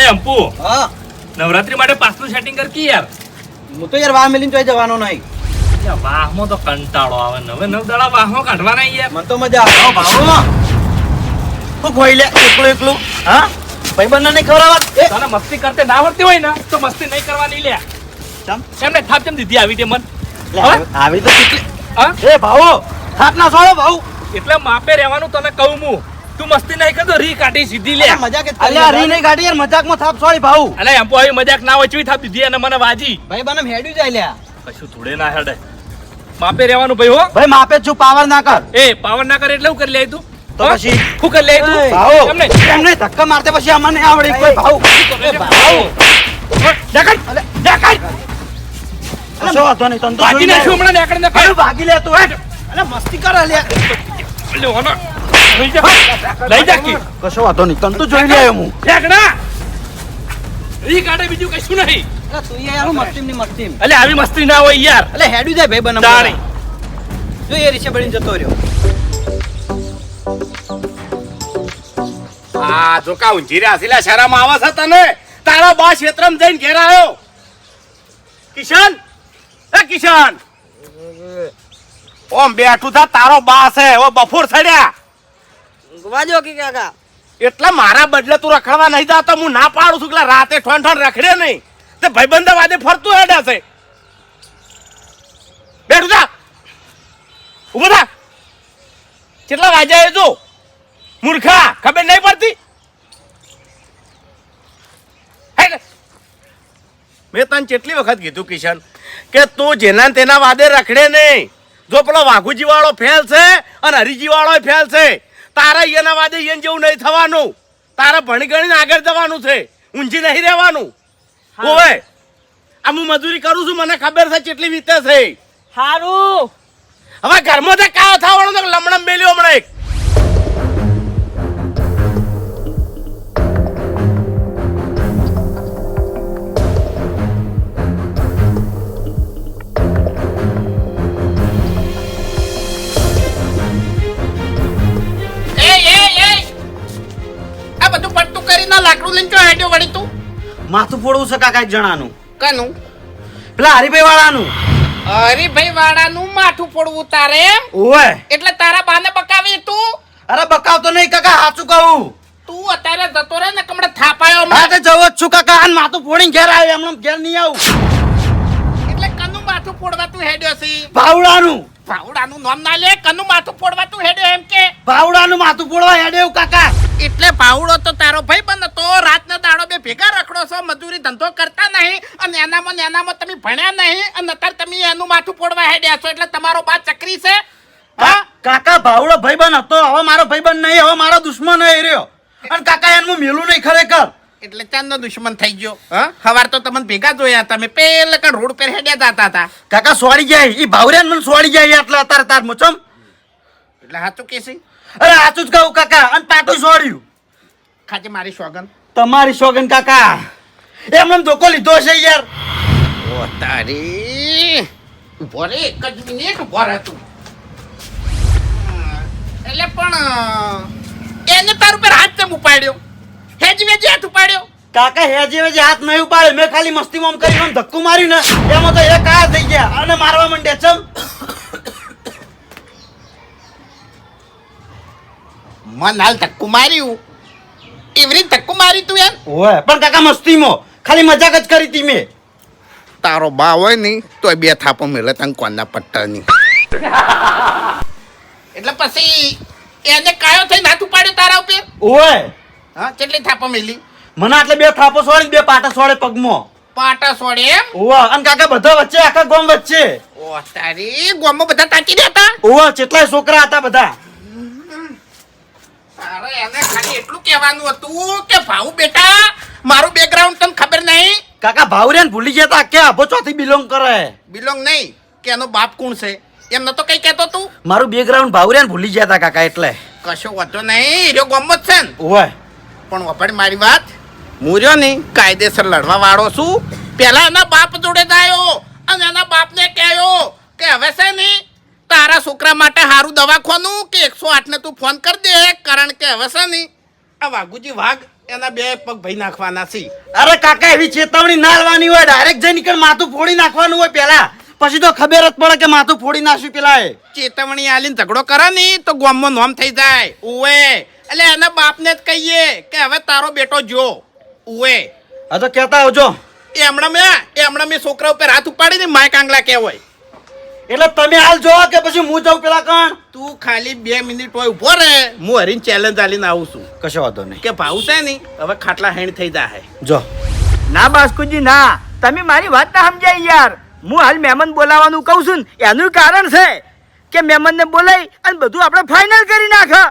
એ અંપુ હા. નવરાત્રી માટે પાસનું સેટિંગ કર કી યાર? હું તો યાર વાહ મેલીને જોઈ જવાનો નહીં. વાહમાં તો કંટાળો આવે નવે નવ દાડા વાહમાં કાઢવાના યાર. મને તો મજા આવે. ભાવ. હું ખોઈ લે એકલું એકલું. હા? ભાઈ બંને નહીં ખવડાવત એ. તને મસ્તી કરતે ના આવડતી હોય ને તો મસ્તી નહીં કરવાની લે. એમને થાપ ચમ દીધી આવી તે મન. આવી- આવી તો કેટલી હા? એ ભાવો થાપ ના છોડો ભાવ. એટલે માપે રહેવાનું તને કહું હું. તું મસ્તી નહીં કરતો રી કાઢી સીધી લે. મજાક અલ્યા રી નહીં કાઢી યાર મજાકમાં થાપ સોરી ભાઉ. અલે એમ પોઈ મજાક ના વચવી થાપ દીધી અને મને વાજી. ભાઈ બનમ હેડ્યું જાય લ્યા. કશું થોડે ના હેડે. માપે રહેવાનું ભાઈ હો. ભાઈ માપે જો પાવર ના કર. એ પાવર ના કર એટલે હું કરી લે તું? તો પછી? હું કરી લે તું? ભાઉ તમને તમને ધક્કા મારતે પછી અમને આવડી કોઈ ભાઉ. ભાઉ. નહીં તને તો ભાગી નાખ્યું હમણાં દેખાડ, દેખાડ. ભાગી લે તું હેડ. મસ્તી કર લ્યા લે, ઓનો. લઈ જા. લઈ જા. કી. કશો વાંધો નહીં. તન તો જોઈ લે આવ્યો હું. દેખડા. રી કાઢે બીજું કશું નહીં. અલે તું યાર મસ્તીમની મસ્તીમ અલે આવી મસ્તી ના હોય યાર. અલે હેડ્યું જાય ભાઈ બને તાણી. જો એ બળીને જતો રહ્યો. આ જો કા ઊંઘી રહ્યા છે લે, શરમ આવે છે તને? તારા બા ક્ષેત્રમાં જઈને ઘેર આવ્યો. કિશન? એ કિશન? ઓમ બેઠું થા તારો બા છે. ઓ બફોર સડ્યા. વાજો કે કાકા. એટલે મારા બદલે તું રખડવા નહીં જાતો, હું ના પાડું છું એટલે રાતે ઠોન ઠોન રખડે નહીં. તે ભાઈબંધ વાદે ફરતું હેડ્યા છે. બેઠું જા. ઊભો થા. કેટલા વાગ્યા જો મૂર્ખા, ખબર નહીં પડતી? મેં તને કેટલી વખત કીધું, કિશન, કે તું જેના તેના વાદે રખડે નહીં. જો પેલો વાઘુજી વાળો ફેલ છે અને હરીજી વાળો ફેલ છે તારા એના વાદે એને જેવું નહીં થવાનું. તારા ભણી ગણીને આગળ જવાનું છે. ઊંઝી નહીં રહેવાનું. ઓવે આ હું મજૂરી કરું છું મને ખબર છે કેટલી વીતે છે. સારું હવે ઘરમાં તો કાવ થવાનો તો લમણમ બેલ્યો હમણાં એક. કરીને લાકડું લઈને ચો હેડ્યો વળી તું. માથું ફોડવું છે કાકા જણાનું. કનું? પેલા હરિભાઈ વાળાનું હરીભાઈ વાળાનું માથું ફોડવું તારે ઓવે. એટલે તારા બાને બકાવી તું? અરે બકાવતો નહીં કાકા સાચું કહું. તું અત્યારે જતો રહે ને કમડે થાપાયો હા. તે જવો છું કાકા આન માથું ફોડીને ઘેર આવ્યો એમને ઘેર નહીં આવું. એટલે કનું માથું ફોડવા તું હેડ્યો છે? ભાવડાનું ભાવડાનું નામ ના લે કનું માથું ફોડવા તું હેડે એમ કે. ભાવડાનું માથું ફોડવા હેડે એવું કાકા? એટલે ભાવડો તો તારો ભાઈ બંધ તો રાતનો દાડો બે ભેગા રખડો છો મજૂરી ધંધો કરતા નહીં અને એનામાં ને એનામાં તમે ભણ્યા નહીં અને અત્યારે તમે એનું માથું ફોડવા હેડ્યા છો એટલે તમારો બા ચકરી છે? કાકા ભાવડો ભાઈબંધ હતો હવે મારો ભાઈબંધ નહીં હવે મારો દુશ્મન એ રહ્યો. અને કાકા એનું મેલું નહીં ખરેખર. એટલે ચાંદનો દુશ્મન થઈ ગયો. હા? હવાર તો તમને ભેગા જોયા તમે પેલે કણ રોડ પર હેડ્યા જતા હતા. કાકા સોડી જાય. એ ભાવરિયાન મને સોડી જાય એટલે અત્યારે તાર મુચમ એટલે સાચું કે છે? અરે સાચું જ કહું કાકા. અને પાટું સોડ્યું ખાજે મારી સોગન. તમારી સોગન કાકા. એમને ધોકો લીધો છે યાર. ઓ તારી. ઊભો રે એક જ મિનિટ ઊભો રહે તું. એટલે પણ એને તાર ઉપર હાથ કેમ ઉપાડ્યો? હેજ વેજ હાથ ઉપાડ્યો. કાકા હેજે વેજે હાથ નહીં ઉપાડે મેં ખાલી મસ્તી મોમ કરી મને ધક્કો માર્યું ને એમાં તો એક આ થઈ ગયા અને મારવા માંડ્યા ચમ. મન હાલ ધક્કો માર્યું. એવરી ધક્કો મારી તું એમ? ઓય પણ કાકા મસ્તીમાં. ખાલી મજાક જ કરી તી મેં. તારો બા હોય નહીં તો બે થાપો મેલે તને કોના પટ્ટાની. એટલે પછી એને કાયો થઈને હાથ ઉપાડ્યો તારા ઉપર? ઓય હા કેટલી થાપો મેલી? મને આટલે બે થાપો સોળે બે પાટા સોળે પગમાં. પાટા સોળે એમ? ઓવા અને કાકા બધા વચ્ચે આખા ગોમ વચ્ચે. ઓ તારી ગોમો બધા તાકી દેતા ઓવા કેટલાય છોકરા હતા બધા. તારે એને ખાલી એટલું કહેવાનું હતું કે ભાઉ બેટા મારું બેકગ્રાઉન્ડ તને ખબર નહીં? કાકા ભાવરિયાન ભૂલી ગયા તા કે આભો ચોથી બિલોંગ કરે. બિલોંગ નહીં કે એનો બાપ કોણ છે? એમ નતો કઈ કહેતો તું? મારું બેકગ્રાઉન્ડ ભાવરેન ભૂલી ગયા તા કાકા એટલે. કશો વાંધો નહીં રહ્યો ગમત જ છે ને. ઓય પણ વપડ મારી વાત. હું રહ્યો ને કાયદેસર લડવા વાળો છું. પેલા એના બાપ જોડે જાયો અને એના બાપને કહ્યો કે હવે છે ને તારા છોકરા માટે સારું દવાખાનું કે એકસો આઠને તું ફોન કરી દે કારણ કે હવે છે ને આ વાઘુજી વાઘ એના બે પગ ભાઈ નાખવાના છે. અરે કાકા એવી ચેતવણી ના લેવાની હોય. ડાયરેક્ટ જઈ નીકળ માથું ફોડી નાખવાનું હોય પેલા. પછી તો ખબર જ પડે કે માથું ફોડી નાખ્યું પેલા એ ચેતવણી આલીને ઝઘડો કરે ને તો ગોમમાં નોમ થઈ જાય. ઉવે એટલે એના બાપને જ કહીએ કે હવે તારો બેટો જો ઉવે. હા તો કહેતા આવજો. એ હમણાં મેં એ હમણાં મેં છોકરા ઉપર હાથ ઉપાડીને માય કાંગલા કહેવાય. એટલે તમે હાલ જો કે પછી હું જાઉં પેલા કણ? તું ખાલી બે મિનિટ હોય ઊભો રે હું હરીને ચેલેન્જ આલીને આવું છું. કશો વાંધો નહીં. કે ભાવ છે નહીં? હવે ખાટલા હેણ થઈ જાય જો. ના બાસ્કુજી ના. તમે મારી વાત ના સમજાય યાર. હું હાલ મહેમાન બોલાવવાનું કહું છું ને. એનું કારણ છે કે મહેમાનને બોલાવી અને બધું આપણે ફાઇનલ કરી નાખ.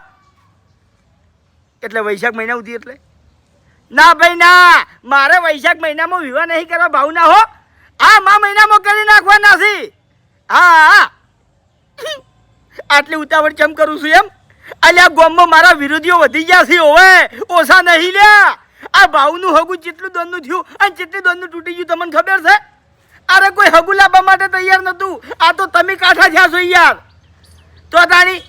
એટલે વૈશાખ મહિના સુધી એટલે? ના ભાઈ, ના. મારે વૈશાખ મહિનામાં વિવાહ નહીં કરવા ભાવ ના હો. આ મા મહિનામાં કરી નાખવાના છે. હા આટલી ઉતાવળ કેમ કરું છું એમ? અલ્યા ગોમમાં મારા વિરોધીઓ વધી ગયા છે હોવે. ઓછા નહીં લ્યા આ ભાવનું હગું જેટલું દોનનું થયું અને જેટલું દોનનું તૂટી ગયું, તમને ખબર છે? અરે, કોઈ હગું લાવવા માટે તૈયાર નહોતું. આ તો તમે કાઠા થયા છો યાર. તો તાણી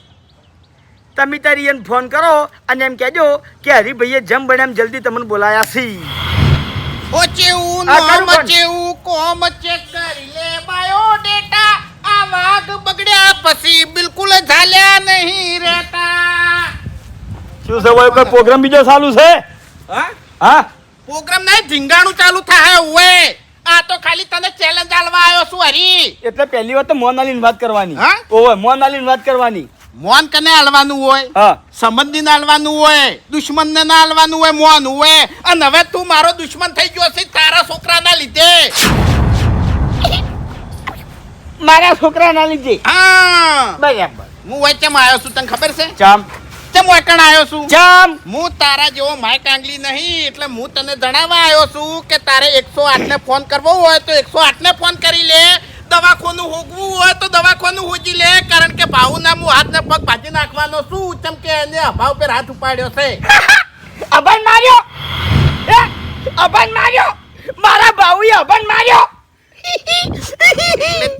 તમે તારી એને ફોન કરો અને એમ કહેજો કે હરિભાઈએ જેમ બને એમ જલ્દી તમને બોલાયા છે. ઓ ચેવું નોમ ચેવું કોમ ચેક કરી લે બાયોડેટા આ વાઘ બગડ્યા પછી બિલકુલ ઝાલ્યા નહીં રહેતા. શું છે કોઈ પ્રોગ્રામ બીજો ચાલુ છે? હા? હા? પ્રોગ્રામ નહીં ધીંગાણું ચાલુ થાય ઉવે. આ તો ખાલી તને ચેલેન્જ આલવા આવ્યો છું હરી. એટલે પહેલી વાત તો મોનાલીની વાત કરવાની. હા? ઓવે મોનાલીની વાત કરવાની. મોન કને હાલવાનું હોય? સંબંધી ના હાલવાનું હોય? દુશ્મન ને ના હાલવાનું હોય મોન હોય? અને હવે તું મારો દુશ્મન થઈ ગયો છે તારા છોકરાના લીધે. મારા છોકરાના લીધે? હા. બરાબર. હું વચ્ચેમ આવ્યો છું તને ખબર છે? ચામ. ચમ વટણ આવ્યો છું? ચમ. હું તારા જેવો માય આંગલી નહીં એટલે હું તને જણાવવા આવ્યો છું કે તારે એકસો આઠ ને ફોન કરવો હોય તો એકસો આઠ ને ફોન કરી લે. દવાખાનું હોગવું હોય તો દવાખાનું હોજી લે કારણ કે ભાવના હું હાથને પગ ભાજી નાખવાનો શું ચમ કે એને અભાવ પર હાથ ઉપાડ્યો છે. અભન માર્યો? એ અભન માર્યો? મારા ભાઉએ અભન માર્યો?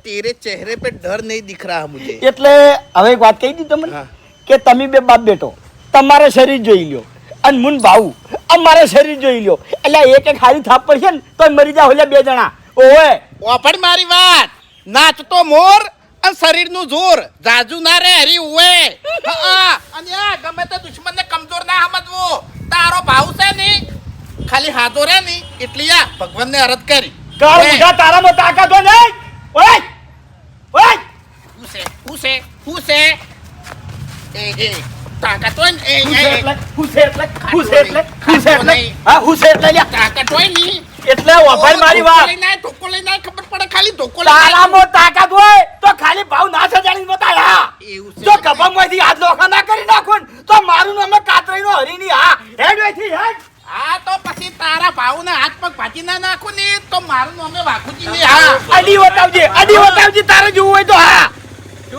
તેરે ચહેરે પે ડર નહીં દિખ રહા મુજે. એટલે હવે એક વાત કહી દી તમને કે તમે બે બાપ બેઠો તમારે શરીર જોઈ લ્યો. અને મુન ભાઉ અમારે શરીર જોઈ લ્યો. એટલે એક એક હારી થાપ પડશે ને તો મરી જાવ એટલે બે જણા. ઓએ ઓપણ મારી વાત. નાચતો મોર અને શરીરનું જોર. જાજુ ના રે હરી ઉવે. અને આ ગમે તે દુશ્મનને કમજોર ના સમજવો. તારો ભાવ છે ની ખાલી હાથો રે ની એટલી આ ભગવાનને અરજ કરી. કાળ ઉઠા તારામાં તાકાત હોય નહીં ઓય! ઓય! હું છે? હું છે? હું છે? એ એ તાકાત હોય ને? એ, હું એ, છે એટલે હુસે એટલે હુસે એટલે. હા હુસે એટલે તાકાત હોય ને? એટલે વભાઈ મારી વાત. લઈને ધોકો લઈને ખબર પડે ખાલી ધોકો. તારામાં તાકાત હોય તો ખાલી ભાવ ના સજાડીને બતાય જો કપામાંથી હાથ લોખા ના કરી નાખો તો મારું નામ કાતરાઈ નો હરીની હા. હેડ વેથી હેડ. હા તો પછી તારા ભાવને હાથ પગ ભાજી ના નાખું ને તો મારું નામે વાઘુજી ની હા અડી વતાવજે અડી વતાવજે તારે જોવું હોય તો હા.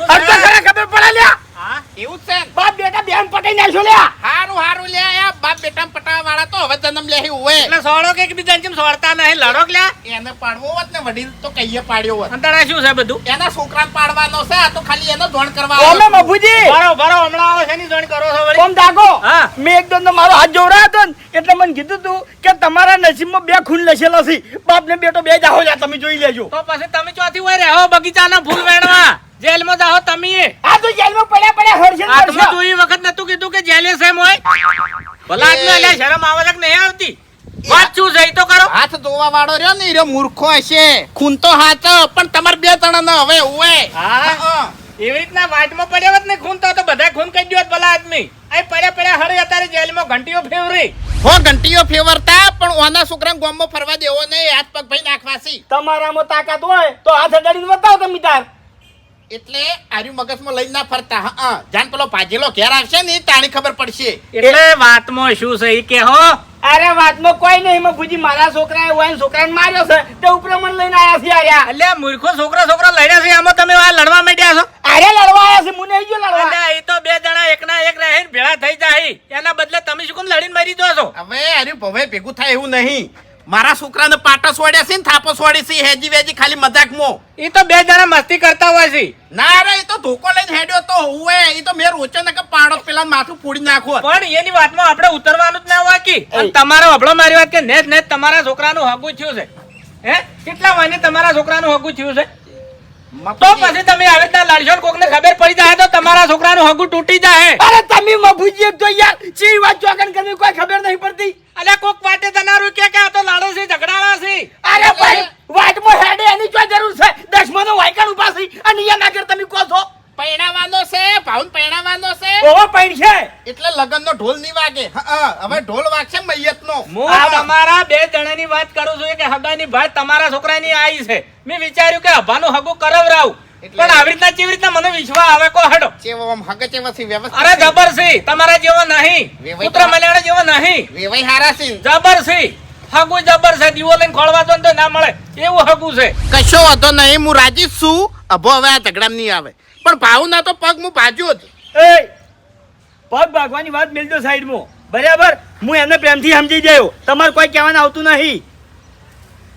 અડધા ખરા ખબર પડે લ્યા. હા એવું છે. બાપ બેટા બેન પટાઈ નાખ્યો લ્યા. હારું હારું લે આ બાપ બેટા પટાવા વાળા તો હવે જન્મ લે હોય એટલે સોળો કે એકબીજાને જેમ સોળતા નહીં? લડો કે એને પાડવો હોત ને વડીલ તો કહીએ પાડ્યો હોત. અંતરા શું છે બધું? એના છોકરાને પાડવાનો છે આ તો ખાલી એનો ધોણ કરવા ઓમે. મફુજી! ભરો ભરો હમણાં આવો છે ની ધોણ કરો છો વળી? કોમ દાગો? હા. મેં એક દોન મારો હાથ જોવડાયો હતો ને એટલે મને કીધું તું કે તમારા નસીબમાં બે ખૂન લસેલા છે. બાપ ને બેટો બે જાહો જા તમે જોઈ લેજો. તો પછી તમે ચોથી હોય રહેવો બગીચાના ફૂલ વેણવા. જેલમાં જાઓ તમે. આ તો જેલમાં પડ્યા પડ્યા હરશે ને આ તમે તું એ વખત નતું કીધું કે જેલે છે મોય ભલા આદમી અલ્યા શરમ આવે કે નહીં આવતી? વાત શું છે તો કરો. હાથ ધોવા વાળો રહ્યો ને એ મૂર્ખો હશે. ખૂન તો હાથ પણ તમારે બે જણા હવે હોય હા. એવી રીતના વાટમાં પડ્યા હોત ને ખૂન તો તો બધા ખૂન કરી દ્યોત ભલા આદમી. અહીં પડ્યા પડ્યા હરે અત્યારે જેલમાં ઘંટીઓ ફેવરી. હો ઘંટીઓ ફેવરતા પણ ઓના છોકરા ગામમાં ફરવા દેવો નહીં હાથ પગ ભાઈ નાખવાસી. તમારામાં તાકાત હોય તો હાથ અડાડીને બતાવો તમે તાર. એટલે આર્યું મગજમાં લઈને ના ફરતા. હા જાન પેલો પાજેલો ઘેર આવશે ને તાણી ખબર પડશે. એટલે વાતમાં શું છે કે હો અરે વાતમાં કોઈ નહીં. મફુજી મારા છોકરાએ હોય ને છોકરાને માર્યો છે. તે ઉપરમણ લઈને આયા છે આર્યા. એટલે મૂર્ખો છોકરા છોકરા લડ્યા છે. આમાં તમે આ લડવા માંડ્યા છો? અરે લડવા આયા છે. મુને જો લડવા. અલ્યા એ તો બે જણા એકના એક રહીને ભેળા થઈ જાય. એના બદલે તમે શું કેમ લડીને મરી જો છો? હવે આર્યું ભવે ભેગું થાય એવું નહીં. મારા છોકરાને પાટા સોડ્યા છે ને થાપો સોડી છે હેજી વેજી ખાલી મજાકમાં એ તો બે જણા મસ્તી કરતા હોય છે. ના રે એ તો ધોકો લઈને હેડ્યો તો હોય એ તો મેં રોચો ને કે પાડો પેલા માથું ફોડી નાખો પણ એની વાતમાં આપણે ઉતરવાનું જ ના હોય કે? અને તમારો હબળો મારી વાત કે નેજ નેજ તમારા છોકરાનું હગું થયું છે. હે? કેટલા વાને તમારા છોકરાનું હગું થયું છે? તો પછી તમે આવી રીતના કોક ને ખબર પડી જાય તો તમારા છોકરાનું હગું તૂટી જાય. અરે તમે મભુજી તો યાર ચી વાત ચોકન કરવી કોઈ ખબર નહીં પડતી. અલ્યા કોક વાટે તનારું કે કે આ તો લાડો છે ઝઘડાવા છે. અરે ભાઈ વાટમાં હેડે એની શું જરૂર છે? દસમાનો વાયકણ ઊભા છે અને અહીંયા નાગર તમે કહો છો? પૈણાવાનો છે ભાવન પૈણાવાનો છે. ઓવો પૈણ એટલે લગનનો ઢોલ નહીં વાગે. હા હવે ઢોલ વાગશે મૈયતનો. હું તમારા બે જણાની વાત કરું છું કે હગાની ભાઈ તમારા છોકરાની આવી છે. મેં વિચાર્યું કે હભાનું હગું કરાવરાવું. પણ આવી રીતના કેવી રીતના મને વિશ્વાસ આવે કો હડો. ચેવો આમ હગે ચેવા વ્યવસ્થિત અરે છે. તમારા જેવો નહીં. પુત્ર જેવો નહીં. વેવાઈ હારા છે જબર છે હગું જબર છે દીવો લઈને ખોળવા તો ના મળે. એવું હગુ છે. કશો હતો નહીં હું રાજી છું. અભો હવે આ ઝઘડામાં નહીં આવે. પણ ભાવના તો પગ હું ભાજ્યો જ. એ, પગ ભાગવાની વાત મેલજો સાઈડમાં. બરાબર? હું એને પ્રેમથી સમજી ગયો. તમારે કોઈ કહેવાનું આવતું નહીં.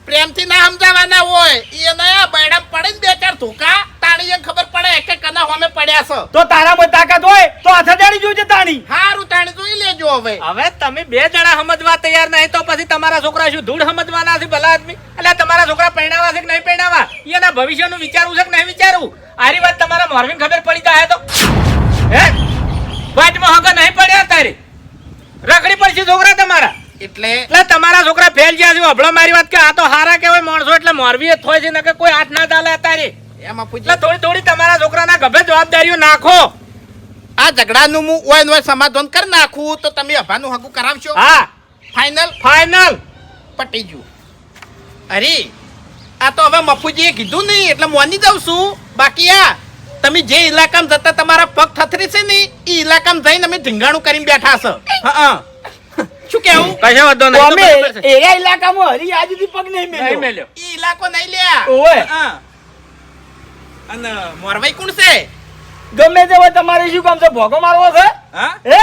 પ્રેમથી ના સમજાવવાના હોય એને બૈડા બૈડામ પડે ને બે ચાર ધોકા તાણી ખબર પડે કે કના હોમે પડ્યા છે. તો તારામાં તાકાત હોય તો અથડાડી જોજે તાણી. હારું તાણી જોઈ લેજો હવે. હવે તમે બે જણા સમજવા તૈયાર નહીં તો પછી તમારા છોકરા શું ધૂળ સમજવાના છે ભલા આદમી? એટલે તમારા છોકરા પહેણાવા છે કે નહીં પહેણાવા? એના ભવિષ્યનું વિચારવું છે કે નહીં વિચારવું? આરી વાત તમારા મોરવીને ખબર પડી જાય તો. હે? વાટમાં હગા નહીં પડ્યા તારી? રખડી પડશે છોકરા તમારા. એટલે એટલે તમારા છોકરા ફેલ ગયા છે અભળો મારી વાત કે આ તો હારા કેવાય માણસો એટલે મોરવી થોય છે કે કોઈ હાથ ના ચાલે તારે એમાં એટલે પૂછે થોડી થોડી તમારા છોકરાના ગભે જવાબદારીઓ નાખો. આ ઝઘડાનું હું ઓય ને ઓય સમાધાન કરી નાખું તો તમે અભાનું હગું કરાવશો? હા. ફાઇનલ ફાઇનલ પટી ગયું. અરે આ તો હવે મફુજીએ કીધું નહીં એટલે મોની જાઉં છું. બાકી આ તમે જે ઇલાકામાં જતા તમારા પગ થથરી છે ને એ ઇલાકામાં જઈને અમે ધીંગાણું કરીને બેઠા છો. હા. શું કેવું કશો વાંધો અમે નહીં છે. એરિયા ઇલાકામાં હરી આજુથી પગ નહીં નહીં મેલ્યો. મેલ્યો ઈ ઇલાકો નહીં લ્યા. ઓય અને મોરવાઈ કોણ છે? ગમે તે હોય તમારે શું કામ છે? ભોગો મારવો છે? હા? હે?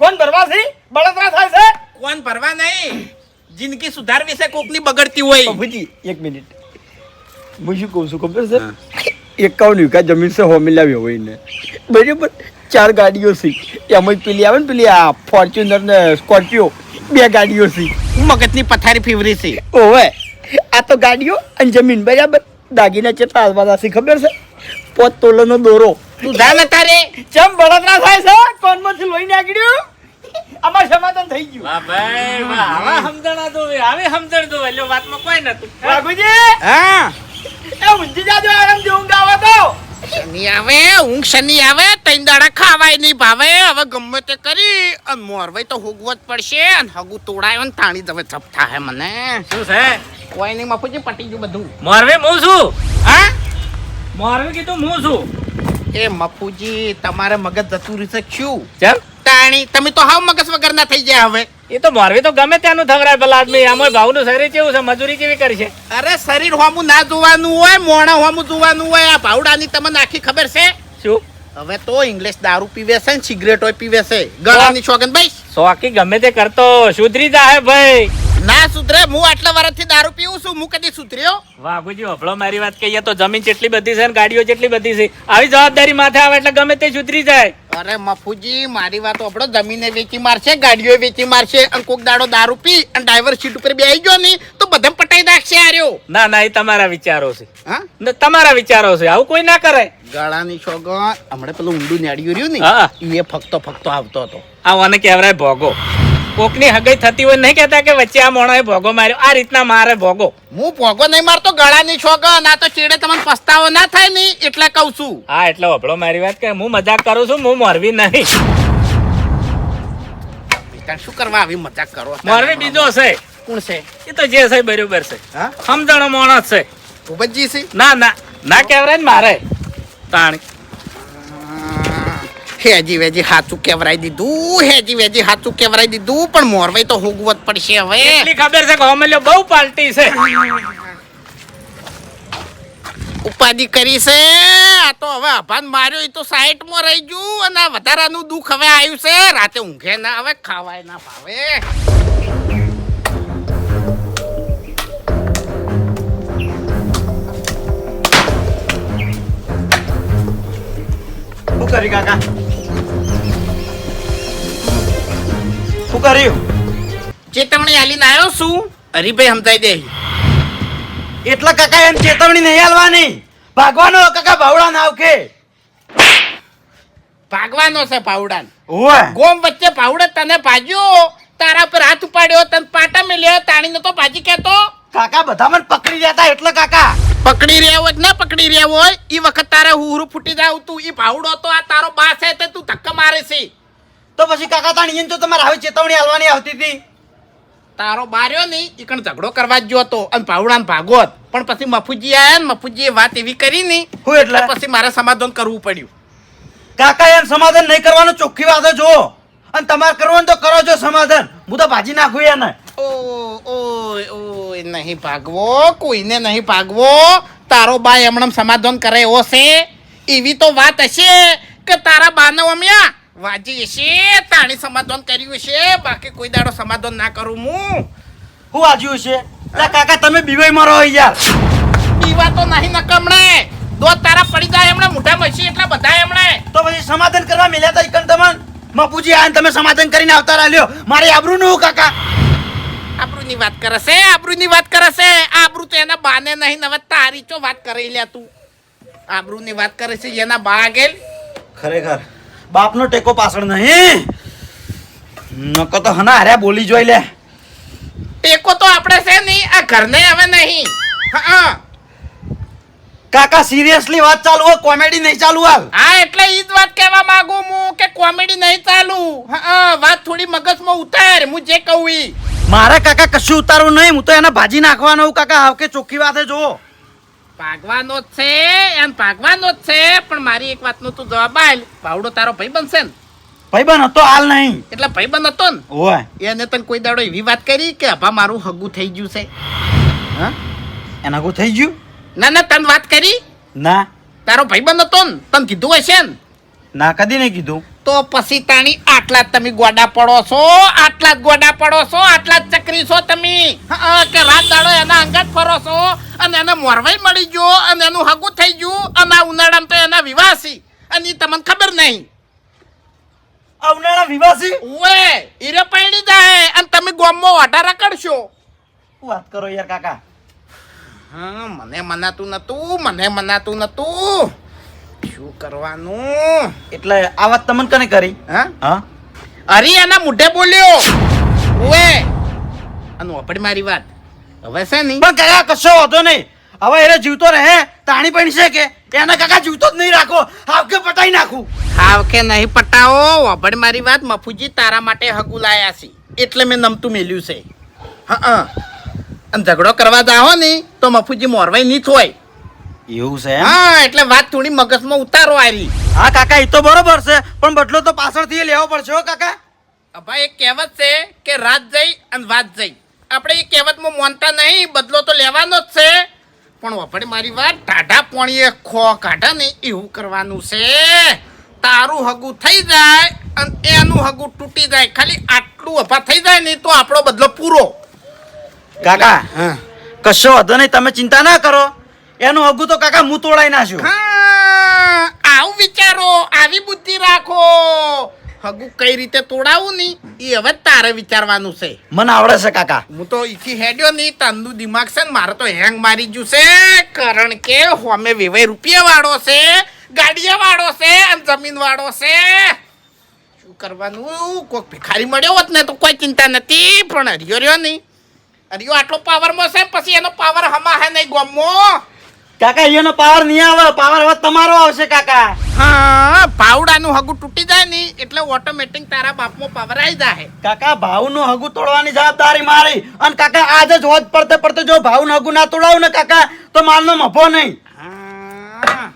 કોણ ભરવા છે? બળતરા થાય છે? કોણ ભરવા નહીં? જિંદગી સુધારવી છે કોકની બગડતી હોય. બાબુજી એક મિનિટ. હું શું કહું છું ખબર છે? એકાવન વીઘા જમીન છે હોમી લાવ્યો હોય ને બરાબર? ચાર ગાડીઓ છે. એમાં પેલી આવે ને પેલી આ ફોર્ચ્યુનર ને સ્કોર્પિયો બે ગાડીઓ છે. મગજની પથારી ફેવરી છે. ઓવે આ તો ગાડીઓ અને જમીન બરાબર? દાગીના કેટલા હાલવાના છે ખબર છે? પોત તોલનો દોરો. તું જા તારે. ચમ બળતરા થાય છે? કોનમાંથી લોહી નીકળ્યું અમાર સમાધાન થઈ ગયું. વાહ ભાઈ વાહ. આવા સમજણા દો હવે સમજણ દો એટલે વાતમાં કોઈ નતું. બાબુજી હા. એ ઊંઘી જાજો આરામ જેવું ગાવા તો. શનિ આવે ઊંઘ શનિ આવે તૈન દાડા ખાવાય નહીં ભાવે. હવે ગમે તે કરી અને મોરવાઈ તો હુગવો જ પડશે અને હગુ તોડાયો ને તાણી તમે હવે હે મને. શું છે? કોઈ નહીં મફુજી પટી ગયું બધું. મોરવે હું છું? હા? મોરવે કીધું હું છું. એ મફુજી તમારે મગજ જતું રહેશે શું ચાલ તાણી તમે તો હાવ મગજ વગર ના થઈ ગયા હવે. એ તો મારવી તો ગમે ત્યાંનું થવરાય ભલા આદમી. આમાં ભાવનું શરીર કેવું છે? મજૂરી કેવી કરી છે? અરે શરીર હોમું ના જોવાનું હોય મોણા હોમું જોવાનું હોય આ ભાવડાની તમને આખી ખબર છે? શું? હવે તો ઇંગ્લિશ દારૂ પીવે છે ને સિગરેટ હોય પીવે છે. ગળાની શોગન ભાઈ. શોખી ગમે તે કરતો. સુધરી જાય ભાઈ. ના સુધરે હું આટલા વર્ષથી દારૂ પીવું છું હું કદી સુધર્યો વાઘુજી હભળો મારી વાત કહીએ તો જમીન જેટલી બધી છે ને ગાડીઓ જેટલી બધી છે આવી જવાબદારી માથે આવે એટલે ગમે તે સુધરી જાય. અરે મફુજી મારી વાત આપણો જમીને વેચી મારશે ગાડીઓ વેચી મારશે અને કોક દાડો દારૂ પી અને ડ્રાઈવર સીટ ઉપર બેસી ગયો ને તો બધા પટાઈ નાખશે આર્યો ના ના એ તમારા વિચારો છે. હા? તમારા વિચારો છે આવું કોઈ ના કરે. ગાળાની શોગન હમણાં પેલું ઊંડું નેડિયું રહ્યું ને એ ફક્ત ફકતો આવતો હતો. આવવાને કહેવાય ભોગો. કોકની હગઈ થતી હોય નહીં કહેતા કે વચ્ચે આ મોણોએ ભોગો માર્યો. આ રીતના મારે ભોગો. હું ભોગો નહીં મારતો ગળાની છોક ના તો ચીડે તમને પસ્તાવો ના થાય નહીં એટલે કહું છું. હા એટલે વપડો મારી વાત કે હું મજાક કરું છું હું મોરવી નહીં. શું કરવા આવી મજાક કરો? મોરવી બીજો છે. કોણ છે? એ તો જે છે બરોબર છે. હા? સમજણો માણસ છે. ભૂપતજી છે? ના ના ના કહેવાય ને મારે. તાણી. હેજી વેજી હાચું કેવરાઈ દીધું હેજી વેજી હાચું કેવરાઈ દીધું પણ મોરવાઈ તો હુગવત પડશે હવે. એટલી ખબર છે કે હોમલ્યો બહુ પાલટી છે. ઉપાધિ કરી છે. આ તો હવે આભાન માર્યો એ તો સાઈટમાં રહી ગયું અને વધારાનું દુઃખ હવે આવ્યું છે. રાતે ઊંઘે ના હવે ખાવાય ના ભાવે શું કરી કાકા? શું કર્યું? ચેતવણી આલીને આવ્યો છું. હરીભાઈ સમજાઈ દે. એટલે કાકા એમ ચેતવણી નહીં હાલવાની ભાગવાનો કાકા ભાવડા ના આવકે. ભાગવાનો છે પાવડા ગોમ વચ્ચે પાવડે તને ભાજ્યો. તારા પર હાથ ઉપાડ્યો તને પાટા મેલ્યો તાણી નતો ભાજી કેતો કાકા બધા મને પકડી રહ્યા એટલે કાકા. પકડી રહ્યા હોય ના પકડી રહ્યા હોય એ વખત તારે હુરું ફૂટી જાવ તું. ઈ ભાવડો તો આ તારો બા છે તે તું ધક્કા મારે છે. તો પછી કાકા તાણીએ તો તમારે આવી ચેતવણી હાલવાની આવતી હતી. તારો બાર્યો નહીં ઈ કણ ઝઘડો કરવા જ હતો અને ભાવડાને ભાગોત પણ પછી મફુજી આયા ને મફુજીએ વાત એવી કરી ની હું એટલે? પછી મારે સમાધાન કરવું પડ્યું. કાકા એમ સમાધાન નહીં કરવાનું ચોખ્ખી વાત જો અને તમારે કરવાનું તો કરો જો સમાધાન. હું તો ભાજી નાખું એને. ઓ ઓય ઓય નહીં ભાગવો કોઈને નહીં ભાગવો. તારો બા એમણે સમાધાન કરે એવો છે. એવી તો વાત હશે કે તારા બાનો અમ્યા વાજી હશે તાણી સમાધાન કર્યું છે બાકી કોઈ દાડો સમાધાન ના કરું હું. હું આજ્યું છે? એટલે કાકા તમે બીવાઈ મારો હોય યાર. બીવા તો નહીં નકમણે. દો તારા પડી જાય એમણે મોઢા મસી એટલા બધા એમણે. તો પછી સમાધાન કરવા મિલ્યા તા ઈકન તમન? મપુજી આને તમે સમાધાન કરીને આવતા રહ્યો મારી આબરૂ નું કાકા. આબરૂની વાત કરે છે આબરૂની વાત કરે છે. આબરૂ તો એના બાને નહીં હવે તારી ચો વાત કરી લે તું. આબરૂની વાત કરે છે એના બા આગળ ખરેખર. બાપનો ટેકો પાછળ નહીં. નકો તો હના હાર્યા બોલી જોઈ લે. ટેકો તો આપણે છે નહીં આ ઘરને હવે નહીં. હા. કાકા સિરિયસલી વાત ચાલુ હોય કોમેડી નહીં ચાલુ હાલ. હા એટલે ઈ જ વાત કહેવા માંગુ હું કે કોમેડી નહીં ચાલુ. હા વાત થોડી મગજમાં ઉતાર હું જે કહું ઈ. મારે કાકા કશું ઉતારવું નહીં હું તો એને ભાજી નાખવાનો કાકા હાવ કે ચોખ્ખી વાત જોવો ભાગવાનો જ છે એમ ભાગવાનો જ છે પણ મારી એક વાતનો તું જવાબ આલ. પાવડો તારો ભાઈ બનશે ને? ભાઈબંધ હતો હાલ નહીં. એટલે ભાઈ બન હતો ને? ઓય. એને તને કોઈ દાડો એવી વાત કરી કે અભા મારું હગું થઈ ગયું છે? હા? એના હગું થઈ ગયું? ના ના તને વાત કરી? ના. તારો ભાઈબંધ હતો ને? તને કીધું હશે ને? ના કદી નહીં કીધું. તો પછી તાણી આટલા જ તમે ગોડા પડો છો? આટલા જ ગોડા પડો છો? આટલા જ ચકરી છો તમે? કે રાત દાડો એના અંગત ફરો છો? અને એને મોરવાઈ મળી ગયો અને એનું હગું થઈ ગયું અને આ ઉનાળામાં તો એના વિવાસી. અને એ તમને ખબર નહીં. ઉનાળા વિવાસી? ઓએ ઈરે પૈણી જાય અને તમે ગોમમાં વાટા કરશો. શું વાત કરો યાર કાકા? હા મને મનાતું નતું મને મનાતું નતું. શું કરવાનું? એટલે આ વાત તમને કને કરી? હા? હા? અરે એના મુઢે બોલ્યો. ઓએ અને વાપડી મારી વાત. હવે છે નહીં? પણ કાકા કશો વાંધો નહીં. હવે એને જીવતો રહે તાણી પણ છે કે? એને કાકા જીવતો જ નહીં રાખો. હાવકે પટાઈ નાખું. હાવકે નહીં પટાવો. વાપડી મારી વાત મફુજી તારા માટે હકુ લાયા છે. એટલે મેં નમતું મેલ્યું છે. હા અને ઝઘડો કરવા જાઓ ને તો મફુજી મોરવાઈ નહીં થોય એવું છે હા એટલે વાત થોડી મગજમાં ઉતારો આવી હા કાકા એ તો બરોબર છે પણ બદલો તો પાછળથી લેવો પડશે હો કાકા. ભાઈ એક કહેવત છે કે રાત જઈ અને વાત જઈ. આપણે એ કહેવતમાં માનતા નહીં બદલો તો લેવાનો જ છે. પણ વપડે મારી વાત ટાઢા પોણીએ ખો કાઢા ને એવું કરવાનું છે. તારું હગું થઈ જાય અને એનું હગું તૂટી જાય. ખાલી આટલું અભા થઈ જાય નહીં તો આપણો બદલો પૂરો. કાકા હા કશો વધો નહીં તમે ચિંતા ના કરો. એનું અગુ તો કાકા હું તોડાઈ નાખ્યું હા, આવું વિચારો આવી બુદ્ધિ રાખો. હગુ કઈ રીતે તોડાવું ની? એ હવે તારે વિચારવાનું છે. મને આવડે છે કાકા. હું તો ઈથી હેડ્યો નહીં તનનું દિમાગ છે ને મારે તો હેંગ મારી ગયું છે. કારણ કે હોમે વેવાય રૂપિયા વાળો છે ગાડીયા વાળો છે અને જમીન વાળો છે. શું કરવાનું? કોઈક ભિખારી મળ્યો હોત ને તો કોઈ ચિંતા નથી પણ હરિયો રહ્યો નહીં હરિયો આટલો પાવરમાં છે પછી એનો પાવર હમા હે નહીં ગોમો. કાકા એનો પાવર નહીં આવે. પાવર હવે તમારો આવશે કાકા. હા ભાવડાનું હગું તૂટી જાય ને એટલે ઓટોમેટિક તારા બાપમાં પાવર આવી જાય કાકા ભાવનું હગું તોડવાની જવાબદારી મારી. અને કાકા આજે જ હોજ પડતે પડતે જો ભાવનું હગું ના તોડાવું ને કાકા તો માલનો મફો નહીં. હા.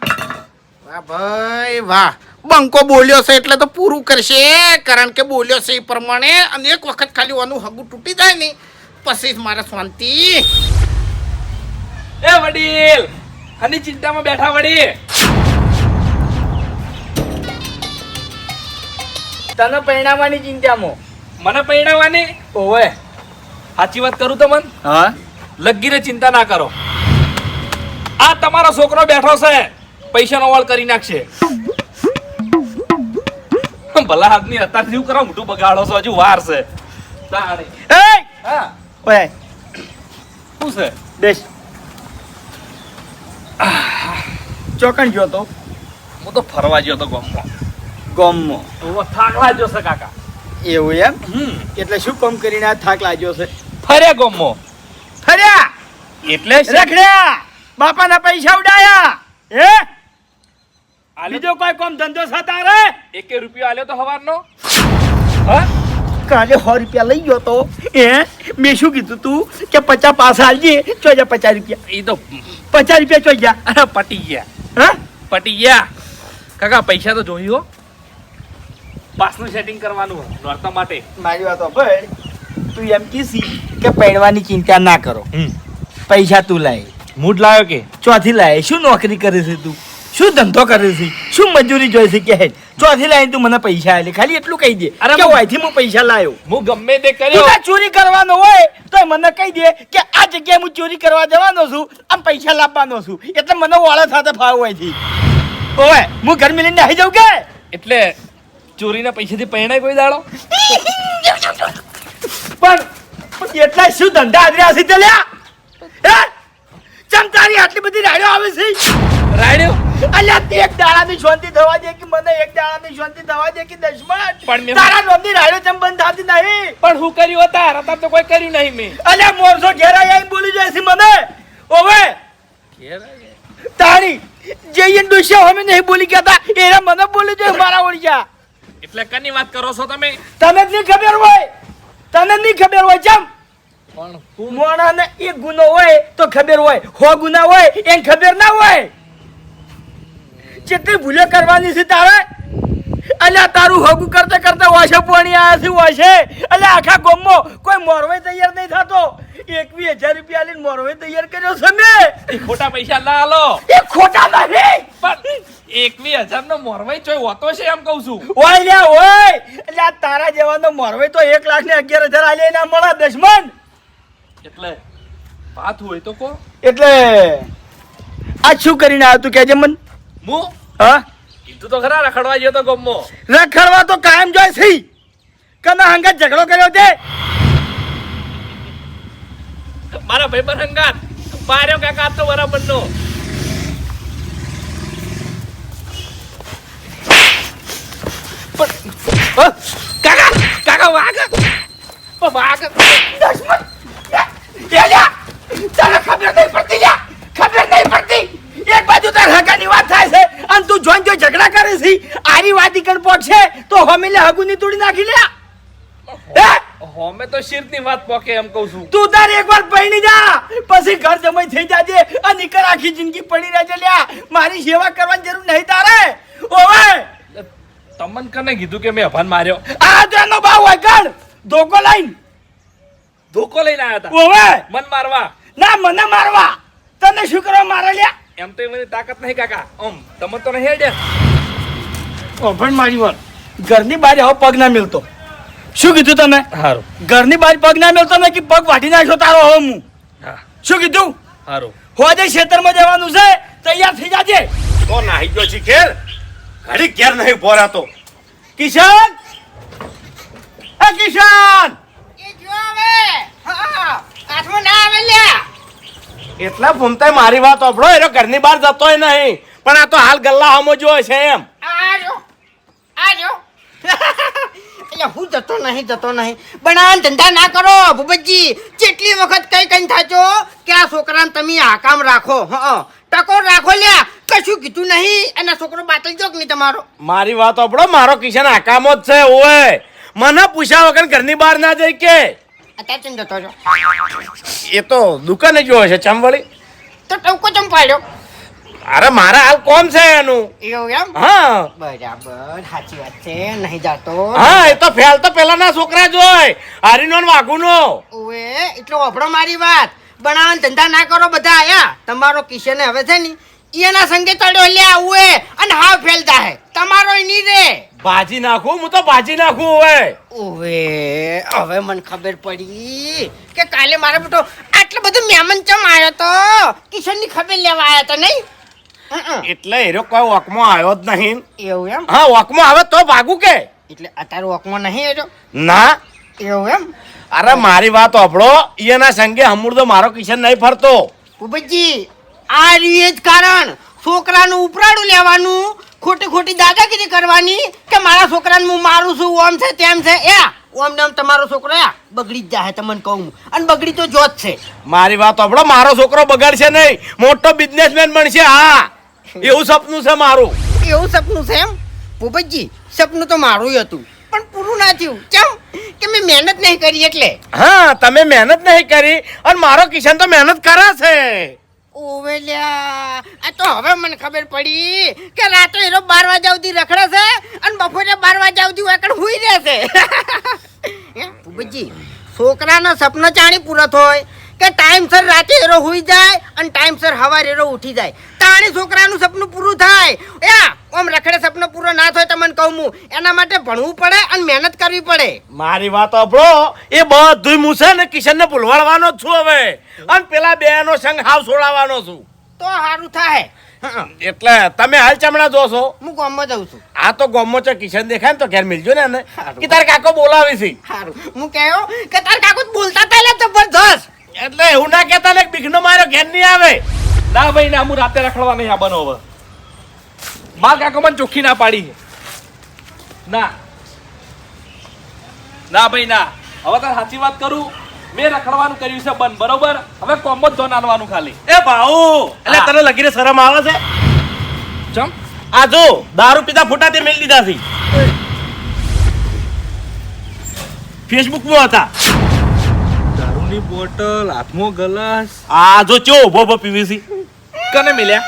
વાહ ભાઈ વાહ. બંકો બોલ્યો છે એટલે તો પૂરું કરશે કારણ કે બોલ્યો છે એ પ્રમાણે. અને એક વખત ખાલી ઓનું હગું તૂટી જાય ને પછી જ મારે શાંતિ. એ વડીલ આની ચિંતામાં બેઠા વળી. તને પરિણામવાની ચિંતામાં? મને પૈણાવાની ઓવે. સાચી વાત કરું તો મન? હા? લગીને ચિંતા ના કરો. આ તમારો છોકરો બેઠો છે. પૈસાનો વાળ કરી નાખશે. ભલા આદમી અત્યારે જીવ કરો? મોટું બગાડો છો હજુ વાર છે. એ! હા. ઓય શું છે? બેસ. ચોકણ ગયો તો? હું તો ફરવા ગયો તો ગામમાં. ગોમમાં? તો થાક લાગ્યો છે કાકા. એવું એમ? એટલે શું કામ કરીને આ થાક લાગ્યો છે ફર્યા ગામમાં. ફર્યા? એટલે રખડ્યા? બાપાના પૈસા ઉડાયા? હે? બીજો કોઈ કોમ ધંધો થતા રે એકે રૂપિયો આલ્યો તો હવારનો? હા? કાલે સો રૂપિયા લઈ ગયો તો. એ? મેં શું કીધું તું? કે પચાસ પાસ આલજે. ચો જા પચાસ રૂપિયા. એ તો પચાસ રૂપિયા ચો ગયા અરે પટી ગયા. હા? પટી ગયા. કાકા પૈસા તો જોઈ હો. પાસનું સેટિંગ કરવાનું નોરતા માટે. મારી વાત ભાઈ તું એમ કીસી કે પહેરવાની ચિંતા ના કરો. હમ. પૈસા તું લાય. મૂડ લાવ્યો કે? ચોથી લાય. શું નોકરી કરે છે તું? શું ધંધો કરે છે? શું મજૂરી જોઈ છે? કે ચોથી લાઈન તું મને પૈસા આલે. ખાલી એટલું કહી દે અરે કે વાયથી હું પૈસા લાયો. હું ગમે તે કર્યો. તું ચોરી કરવાનો હોય તો મને કહી દે કે આ જગ્યાએ હું ચોરી કરવા જવાનો છું આમ પૈસા લાવવાનો છું. એટલે મને વાળા સાથે ફાવ હોય છે. ઓય હું ઘર મિલીને આવી જાઉં કે? એટલે ચોરીના પૈસાથી પહેણાય કોઈ દાડો? પણ એટલા શું ધંધા આદર્યા છે તે લ્યા? હે? ચમ તારી આટલી બધી રાડ્યો આવે છે? રાડ્યો અલ્યા તે એક દાડાની શાંતિ થવા દે કે મને એક દાડાની શાંતિ થવા દે કે દશમાં પણ તારા નોમની રાડ્યો ચમ બંધ થતી નહીં. પણ હું કર્યું હતા રતા તો કોઈ કર્યું નહીં મેં. અલ્યા મોરસો ઘેરા આવીને બોલી જાય છે મને. ઓવે તારી જે ઈન દુશ્યો અમે નહીં બોલી ગયા તા. એરા મને બોલી જાય મારા ઓળિયા એટલે કની વાત કરો છો તમે? તને જ નહીં ખબર હોય? તને જ નહીં ખબર હોય ચમ. પણ તું મોણાને એક ગુનો હોય તો ખબર હોય. હો ગુના હોય એને ખબર ના હોય. જેટલી ભૂલો કરવાની છે તારે અલ્યા તારું હગું કરતા કરતા વાશે પાણી આયા છે વાશે. અલ્યા આખા ગોમો કોઈ મોરવે તૈયાર નહીં થતો. એકવીસ હજાર રૂપિયા લઈને મોરવે તૈયાર કર્યો છે મેં. ખોટા પૈસા ના આલો. એ ખોટા નહીં પણ એકવી હજાર નો મોરવાઈ ચોય હોતો છે એમ કઉ છું. ઓય લ્યા ઓય આ તારા જેવાનો મોરવે તો એક લાખ ને અગિયાર હજાર આલે ના મળે દશમન. એટલે વાત હોય તો કો એટલે આ શું કરીને આવ્યો તું કેજે મન? હું? હા? કીધું તો ખરા રખડવા ગયો તો ગમો રખડવા તો કાયમ જોય છે. કના હંગાત ઝઘડો કર્યો છે? મારા ભાઈ પર હંગાત. માર્યો કાકા તો બરાબર નો. કાકા કાકા વાગ પણ વાગ દશમન એલ્યા તને ખબર નહીં પડતી લ્યા ખબર નહીં પડતી! એક બાજુ તાર હગાની વાત થાય છે અને તું જોઈન જોઈ ઝઘડા કરે છે આરી વાદી કણ છે તો હમીલે હગુની તોડી નાખી લ્યા હોમે તો શીરની વાત પોકે એમ કહું છું. તું તાર એકવાર પૈણી જા પછી ઘર જમાઈ થઈ જાજે અને નીકળ આખી જિંદગી પડી રહેજે લ્યા. મારી સેવા કરવાની જરૂર નહીં તારે. ઓવે! તમન કને કીધું કે મેં અભાન માર્યો. આ તેનો ભાવ હોય ગણ. ધોકો લાઈન. ધોકો લઈને આવ્યા હતા. ઓવે! મન મારવા. ના મને મારવા! તને શું કરવા મારે લ્યા એમ તો મને તાકાત નહીં કાકા. ઓમ તમે તો નહીં હેડ્યા. ઓભણ મારી વાત. ઘરની બહાર આવો પગ ના મિલતો. શું કીધું તમે? હારું. ઘરની બહાર પગ ના મિલતો ને કે પગ વાટી નાખ્યો તારો હવે હું? હા. શું કીધું? હારું. હોજે ખેતરમાં જવાનું છે તૈયાર થઈ જાજે. તો નાહી ગયો છે ખેર? ઘડી ઘેર નહીં ભોરાતો કિશન? એ કિશન! એટલા ફૂમતાય મારી વાત ઓભળો એનો ઘરની બહાર જતોય નહીં. પણ આ તો હાલ ગલ્લા હમો જોય છે એમ. એટલે હું જતો નહીં જતો નહીં. પણ આ ધંધા ના કરો ભૂપતજી. જેટલી વખત કઈ કઈ થાચો કે આ છોકરાને તમે આ કામ રાખો. હા ટકો રાખો લ્યા કશું કીધું નહીં અને છોકરો બાતલ જોક નહીં તમારો. મારી વાત ઓભળો મારો કિશન હાકામો જ છે ઓય. મને પૂછ્યા વગર ઘરની બહાર ના જઈ કે. અત્યારે જતો છો એ તો દુકાને જોયો છે ચંવળી તો ટંકો ચમ પાડ્યો અરે મારા હાલ કોમ છે એનું. એવું એમ? હા. બરાબર સાચી વાત છે નહીં જાતો. હા એ તો ફેલ તો પેલાના છોકરા જ હોય. હારીનો ને વાઘુનો. ઓએ એટલો વાપરો મારી વાત. બનાવવાના ધંધા ના કરો બધા આયા. તમારો કિશન હવે છે ને એના સંગે ચડ્યો લ્યા આવું અને હાવ ફેલતા હે તમારો નહીં રે. ભાજી નાખું હું તો ભાજી નાખું હવે. ઓવે હવે મને ખબર પડી કે કાલે મારા બેટો આટલો બધો મહેમાન ચમ આવ્યો તો? કિશનની ખબર લેવા આવ્યા તો નહીં. એટલે એરો કોઈ વોકમાં આવ્યો જ નહીં. એવું એમ? હા વોકમાં આવે તો ભાગું કે. એટલે અત્યારે વોકમાં નહીં આવ્યો? ના. એવું એમ? અરે મારી વાત આપણો એના સંગે હમુરદો મારો કિશન નહીં ફરતો. ઉભજી આ રીએ જ કારણ. છોકરાનું ઉપરાડું લેવાનું ખોટી ખોટી દાદાગીરી કરવાની કે મારા છોકરાને હું મારું છું ઓમ છે તેમ છે. એ ઓમ ને ઓમ તમારો છોકરો આ બગડી જ જાય તમને કહું અને બગડી તો જો જ છે. મારી વાત આપણો મારો છોકરો બગાડશે નહીં. મોટો બિઝનેસમેન બનશે હા. એવું સપનું છે મારું. એવું સપનું છે એમ? ભૂપતજી સપનું તો મારું હતું. પણ પૂરું ના થયું. કેમ? કે મેં મહેનત નહીં કરી એટલે. હા તમે મહેનત નહીં કરી અને મારો કિશન તો મહેનત કરે છે. ઓવે લ્યા આ તો હવે મને ખબર પડી કે રાતે એનો બાર વાગ્યા સુધી રખડે છે અને બપોરે બાર વાગ્યા સુધી એકડ હુઈ રહેશે ભૂપતજી, છોકરાના સપના ચાણી પૂરા થાય. કે ટાઈમસર રાતે એરો હોઈ જાય અને ટાઈમસર સવારે એરો ઉઠી જાય. તાણી છોકરાનું સપનું પૂરું થાય. યા ઓમ રખડે સપનું પૂરો ના થાય તમને કહું હું એના માટે ભણવું પડે અને મહેનત કરવી પડે. મારી વાત હોભળો એ બધું હું છે ને કિશન ને ભૂલવાડવાનો જ છું હવે. અને પેલા બે નો સંગ હાવ છોડાવવાનો છું. તો સારું થાય. એટલે તમે હાલ ચમડા જોશો હું ગામમાં જાઉં છું. આ તો ગોમો છે કિશન દેખાય ને તો ઘેર મિલજો ને કે તાર કાકો બોલાવી છે. સારું હું કહ્યો કે તાર કાકો તો બોલતા તા લે જબરદસ્ત એટલે એવું ના કહેતા ને બીખનો માર્યો ઘેર નહીં આવે. ના ભાઈ ના હું રાતે રખડવા નહીં આવવાનો હવે. માર કાકો મને ચોખ્ખી ના પાડી. ના. ના ભાઈ ના. હવે તાર સાચી વાત કરું? મેં રખડવાનું કર્યું છે બંધ બરોબર? હવે કોમ જ ધોન આલવાનું ખાલી. એ ભાઉ એટલે તને લગીને શરમ આવે છે? ચમ? આ જો દારૂ પીતા ફોટા તે મેલ દીધા છે. ફેસબુકમાં હતા. દારૂની બોટલ હાથમાં ગ્લાસ આ જો ચો ઊભો ઊભો પીવીસી કને મિલ્યા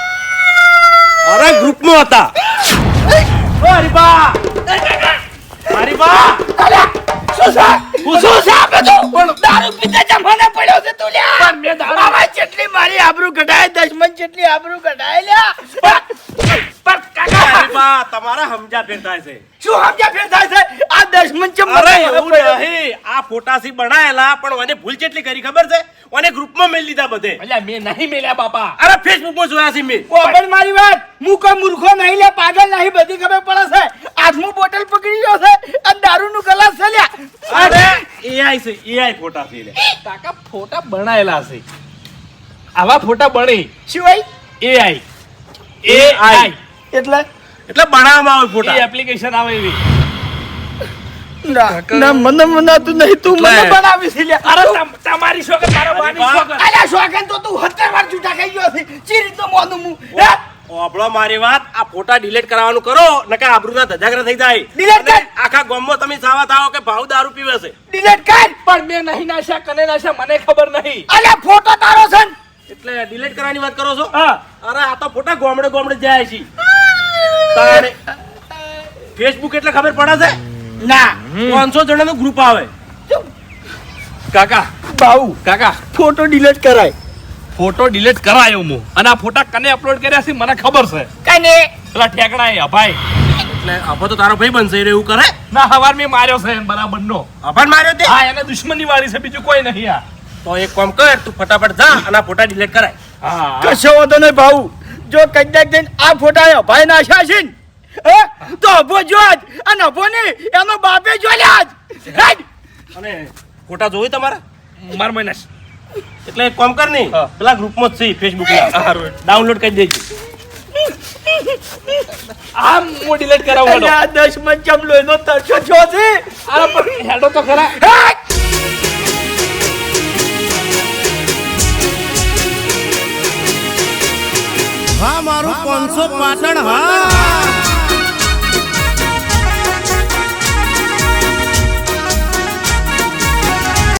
અરે ગ્રુપ નો હતા ઓ હરીબા હરીબા શું છે શું છે આ બધું દારૂ પીતા જમાને પડ્યો છે તું લ્યા. પણ મેં દારૂ- આવા જેટલી મારી આબરૂ કઢાય દશમન જેટલી આબરૂ કઢાય લ્યા. પણ પણ કાકા તમારા સમજા ફેરતા છે. શું સમજ્યા ફેર થાય છે? આ દશમન ચમ અરે એવું નહીં આ ફોટાથી બનાયેલા પણ મને ભૂલ કેટલી કરી ખબર છે? મને ગ્રુપમાં મેલ લીધા બધે. અલ્યા મેં નહીં મેલ્યા બાપા. અરે ફેસબુકમાં જોયા છે મેં કોબર મારી વાત હું કોઈ મૂર્ખો નહીં લે પાગલ નહીં બધી ખબર પડે છે. હાથમાં બોટલ પકડી ગયો છે અને દારૂનું ગ્લાસ છે લ્યા. અરે એઆઈ છે એઆઈ ફોટા છે કાકા ફોટા બનાયેલા છે. આવા ફોટા બને. સિવાય એઆઈ એઆઈ એટલે? એટલે બનાવવામાં આવે ફોટા. એ એપ્લિકેશન આવે એવી. ના ના મને મનાતું નહીં. તું મને બનાવી છે અરે તમારી શોખન મારા વાની અલ્યા તો તું સત્તર વાર જૂઠા ખાઈ ગયો છે. ચી રીતનો મોનું હું? હે? ઓભળો મારી વાત આ ફોટા ડિલીટ કરવાનું કરો નકર આબરૂના ધજાગરા થઈ જાય. ડિલીટ કર. આખા ગામમાં તમે સાવા થાઓ કે ભાવ દારૂ પીવે છે. ડિલીટ કર. પણ મેં નહીં નાશા કને નાશા મને ખબર નહીં. અલ્યા ફોટો તારો છે ને? એટલે ડિલીટ કરવાની વાત કરો છો? હા. અરે આ તો ફોટા ગોમડે ગોમડે જાય છે. તારે ફેસબુક એટલે ખબર પડે છે? ના. પાંચસો જણાનું ગ્રુપ આવે. કાકા. બાઉ. કાકા. ફોટો ડિલીટ કરાય. ફોટો ડિલીટ કરાયો હું. અને આ ફોટા કને અપલોડ કર્યા છે મને ખબર છે. કને? પેલા ઠેકડા એ અભાઈ. એટલે આભો તો તારો ભાઈ બનશે એવું કરે? ના હવાર મેં માર્યો છે બરાબર નો અભણ માર્યો તે? હા એને દુશ્મની વાળી છે બીજું કોઈ નહીં આ. તો એક કામ કર તું ફટાફટ જા અને આ ફોટા ડિલીટ કરાય. હા. કશો વાંધો નહીં ભાઉ. જો કદાચ જઈને આ ફોટા ભાઈ નાખ્યા છે ને હે? તો અભો જો જ અને અભો ને એનો બાપે જો લ્યા જ. અને ફોટા જોઈ તમારા? માર મહિના એટલે એક કામ કર નહીં હા. પેલા ગ્રુપમાં જ છે ફેસબુક. ડાઉનલોડ કરી દેજો આમ હું ડિલીટ કરાવું હેડો. આ આ માં ચમલો એનો તરસો છો છે આ પણ હેડો તો ખરા હા મારું પાંચસો પાટણ હા